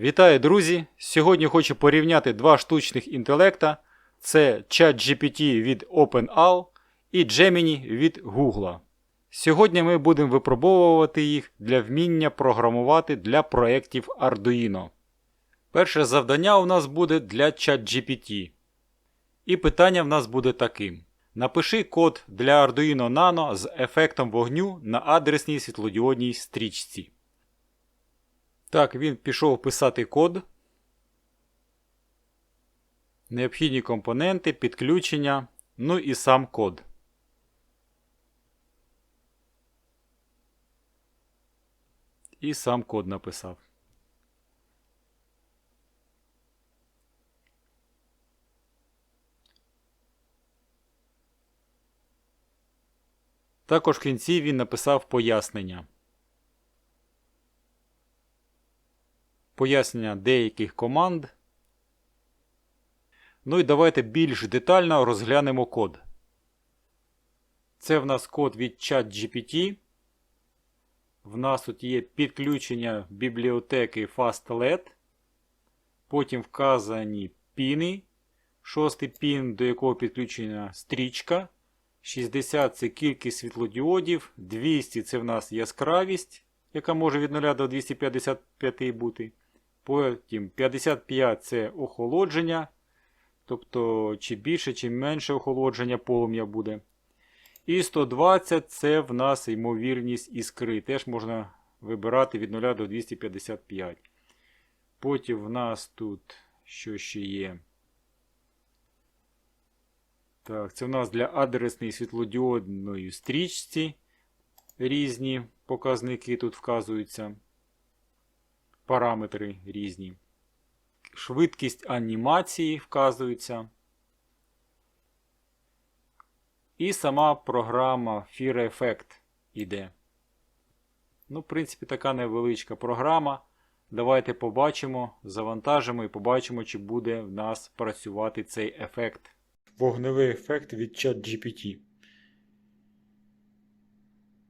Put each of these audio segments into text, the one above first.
Вітаю, друзі! Сьогодні хочу порівняти два штучних інтелекта: це ChatGPT від OpenAL і Gemini від Google. Сьогодні ми будемо випробовувати їх для вміння програмувати для проєктів Arduino. Перше завдання у нас буде для ChatGPT. І питання в нас буде таким: Напиши код для Arduino Nano з ефектом вогню на адресній світлодіодній стрічці. Так, він пішов писати код. Необхідні компоненти, підключення, ну і сам код. І сам код написав. Також в кінці він написав пояснення. Пояснення деяких команд. Ну і давайте більш детально розглянемо код. Це в нас код від ChatGPT. В нас тут є підключення бібліотеки FastLed. Потім вказані піни. Шостий пін, до якого підключена стрічка. 60 це кількість світлодіодів. 200 це в нас яскравість, яка може від 0 до 255 бути. Потім 55 це охолодження. Тобто, чи більше, чи менше охолодження полум'я буде. І 120 це в нас ймовірність іскри. Теж можна вибирати від 0 до 255. Потім в нас тут що ще є? Так, це в нас для адресної світлодіодної стрічці різні показники тут вказуються. Параметри різні. Швидкість анімації вказується. І сама програма Fear Effect іде. Ну, в принципі, така невеличка програма. Давайте побачимо, завантажимо і побачимо, чи буде в нас працювати цей ефект. Вогневий ефект від ChatGPT.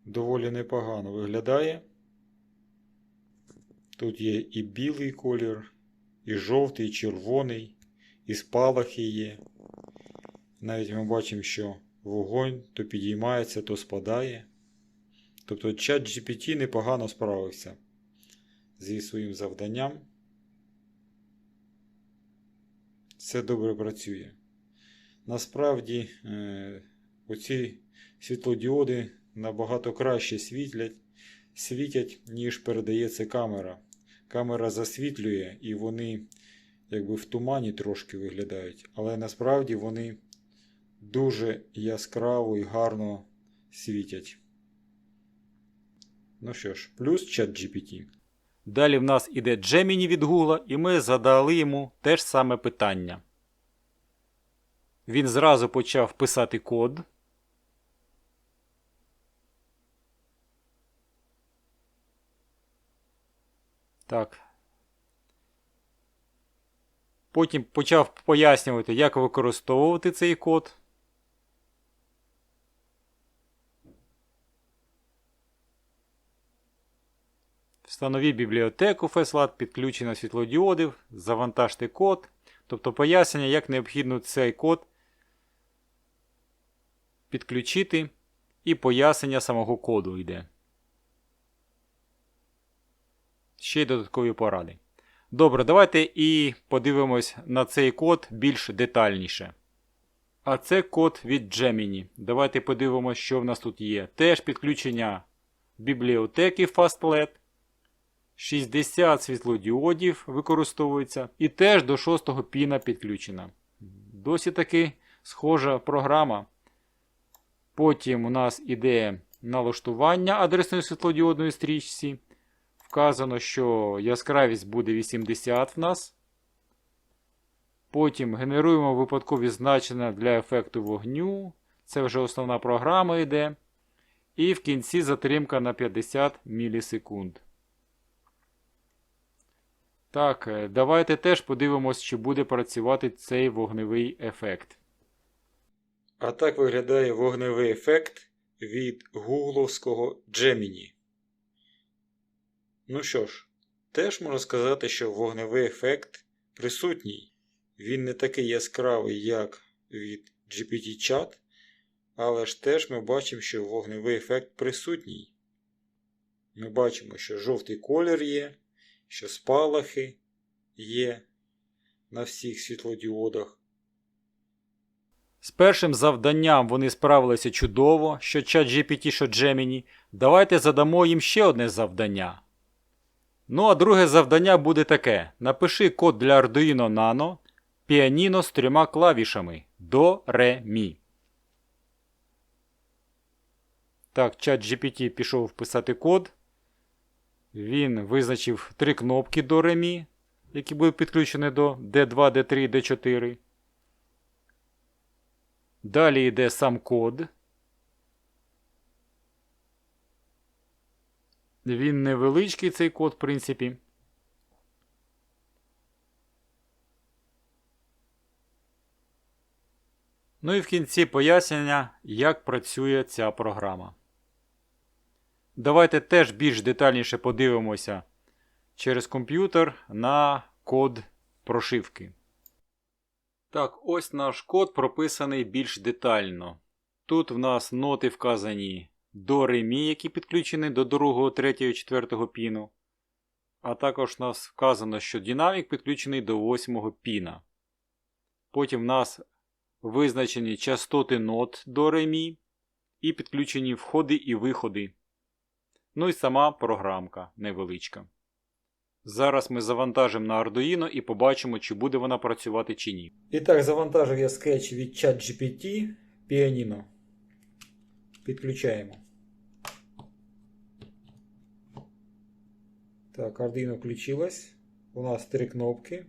Доволі непогано виглядає. Тут є і білий колір, і жовтий, і червоний, і спалахи є. Навіть ми бачимо, що вогонь то підіймається, то спадає. Тобто чат GPT непогано справився зі своїм завданням. Все добре працює. Насправді, е, оці світлодіоди набагато краще світлять, світять, ніж передається камера. Камера засвітлює і вони якби в тумані трошки виглядають, але насправді вони дуже яскраво і гарно світять. Ну що ж, плюс чат GPT. Далі в нас іде Gemini від Google, і ми задали йому те ж саме питання. Він зразу почав писати код. Так. Потім почав пояснювати, як використовувати цей код. Встановіть бібліотеку FSLAT, підключено світлодіодів, завантажте код. Тобто пояснення, як необхідно цей код підключити, і пояснення самого коду йде. Ще й додаткові поради. Добре, давайте і подивимось на цей код більш детальніше. А це код від Gemini. Давайте подивимось, що в нас тут є. Теж підключення бібліотеки FastLed. 60 світлодіодів використовується. І теж до 6 піна підключена. Досі таки схожа програма. Потім у нас іде налаштування адресної світлодіодної стрічці. Вказано, що яскравість буде 80 в нас. Потім генеруємо випадкові значення для ефекту вогню. Це вже основна програма йде. І в кінці затримка на 50 мілісекунд. Так, е, давайте теж подивимось, чи буде працювати цей вогневий ефект. А так виглядає вогневий ефект від гугловського Gemini. Ну що ж, Теж можна сказати, що вогневий ефект присутній. Він не такий яскравий, як від GPT-Chat, але ж теж ми бачимо, що вогневий ефект присутній. Ми бачимо, що жовтий колір є, що спалахи є на всіх світлодіодах. З першим завданням вони справилися чудово, що ChatGPT, що Gemini. Давайте задамо їм ще одне завдання. Ну а друге завдання буде таке: напиши код для Arduino Nano піаніно з трьома клавішами до ре мі. Так, ChatGPT пішов вписати код. Він визначив три кнопки до ре мі, які будуть підключені до D2, D3, D4. Далі йде сам код. Він невеличкий цей код, в принципі. Ну і в кінці пояснення, як працює ця програма. Давайте теж більш детальніше подивимося через комп'ютер на код прошивки. Так, ось наш код прописаний більш детально. Тут в нас ноти вказані до ремі, які підключені до 2, 3, 4 піну. А також в нас вказано, що динамік підключений до 8 піна. Потім в нас визначені частоти нот до ремі і підключені входи і виходи. Ну і сама програмка невеличка. Зараз ми завантажимо на Arduino і побачимо, чи буде вона працювати чи ні. І так, завантажив я скетч від ChatGPT Pianino. Підключаємо. Так, Arduino включилась. У нас три кнопки.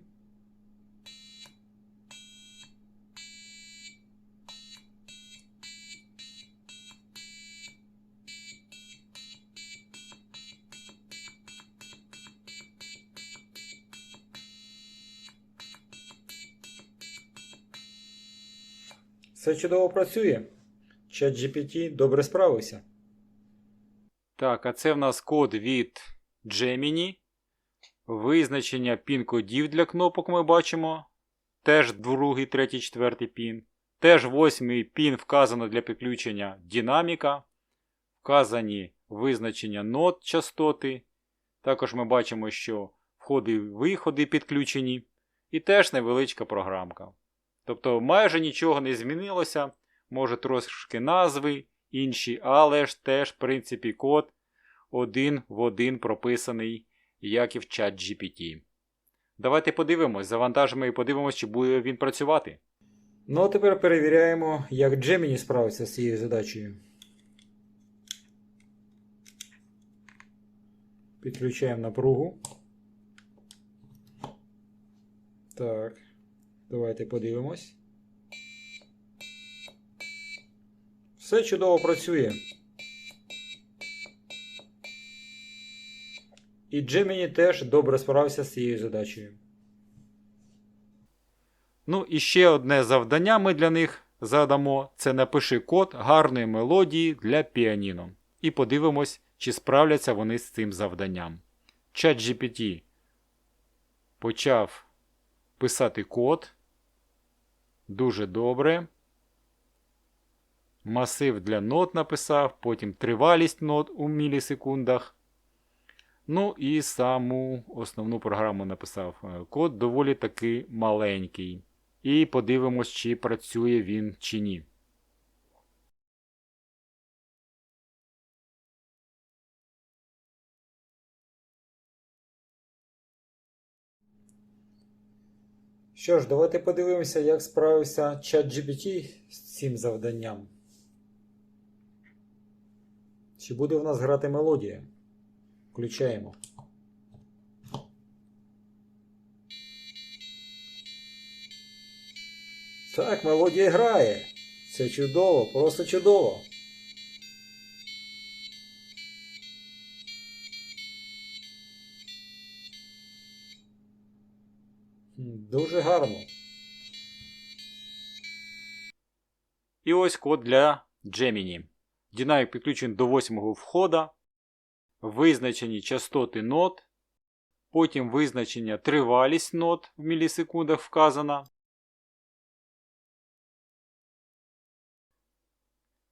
Все чудово працює. ChatGPT добре справився. Так, а це в нас код від Gemini. Визначення пін-кодів для кнопок ми бачимо. Теж другий, третій, четвертий пін. Теж восьмий пін вказано для підключення динаміка. Вказані визначення нот частоти. Також ми бачимо, що входи і виходи підключені. І теж невеличка програмка. Тобто майже нічого не змінилося. Може трошки назви інші, але ж теж, в принципі, код один в один прописаний, як і в чат GPT. Давайте подивимось, завантажимо і подивимось, чи буде він працювати. Ну а тепер перевіряємо, як Gemini справиться з цією задачею. Підключаємо напругу. Так, давайте подивимось. Все чудово працює. І Gemini теж добре справився з цією задачею. Ну і ще одне завдання ми для них задамо: це напиши код гарної мелодії для піаніно. І подивимось, чи справляться вони з цим завданням. ChatGPT почав писати код. Дуже добре. Масив для нот написав, потім тривалість нот у мілісекундах. Ну і саму основну програму написав. Е, Код доволі таки маленький. І подивимось, чи працює він чи ні. Що ж, давайте подивимося, як справився ChatGPT з цим завданням. Чи буде в нас грати мелодія? Включаємо. Так, мелодія грає. Це чудово, просто чудово. Дуже гарно. І ось код для Gemini. Динамік підключений до 8 входа. Визначені частоти нот. Потім визначення тривалість нот в мілісекундах вказана.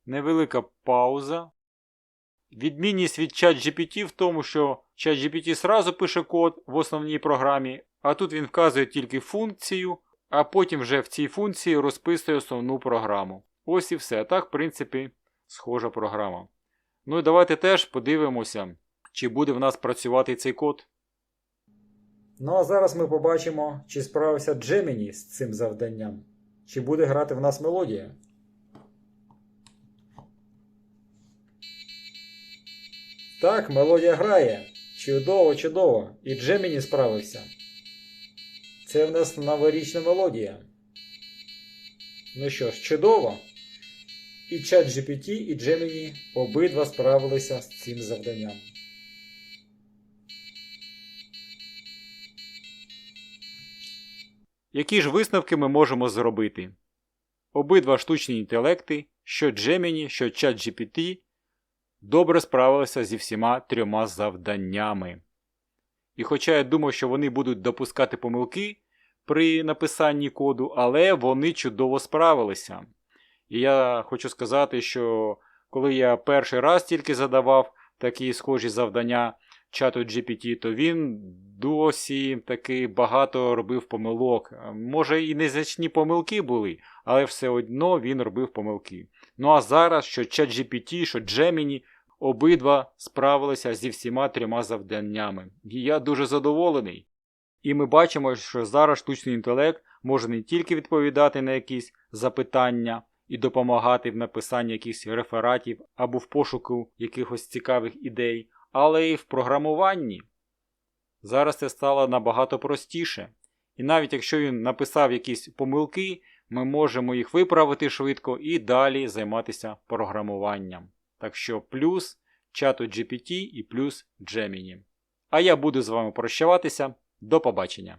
Невелика пауза. Відмінність від ChatGPT в тому, що ChatGPT сразу пише код в основній програмі, а тут він вказує тільки функцію, а потім вже в цій функції розписує основну програму. Ось і все. Так, в принципі, схожа програма. Ну і давайте теж подивимося, чи буде в нас працювати цей код. Ну а зараз ми побачимо, чи справився Джеміні з цим завданням, чи буде грати в нас мелодія. Так, мелодія грає. Чудово, чудово. І Джеміні справився. Це в нас новорічна мелодія. Ну що ж, чудово. І чат GPT, і Джеміні обидва справилися з цим завданням. Які ж висновки ми можемо зробити? Обидва штучні інтелекти, що Gemini, що ChatGPT, добре справилися зі всіма трьома завданнями. І хоча я думав, що вони будуть допускати помилки при написанні коду, але вони чудово справилися. І я хочу сказати, що коли я перший раз тільки задавав такі схожі завдання чату GPT, то він досі таки багато робив помилок. Може і незначні помилки були, але все одно він робив помилки. Ну а зараз, що ChatGPT, що Gemini, обидва справилися зі всіма трьома завданнями. І я дуже задоволений. І ми бачимо, що зараз штучний інтелект може не тільки відповідати на якісь запитання і допомагати в написанні якихось рефератів або в пошуку якихось цікавих ідей, але й в програмуванні. Зараз це стало набагато простіше. І навіть якщо він написав якісь помилки, ми можемо їх виправити швидко і далі займатися програмуванням. Так що плюс чату GPT і плюс Gemini. А я буду з вами прощаватися. До побачення!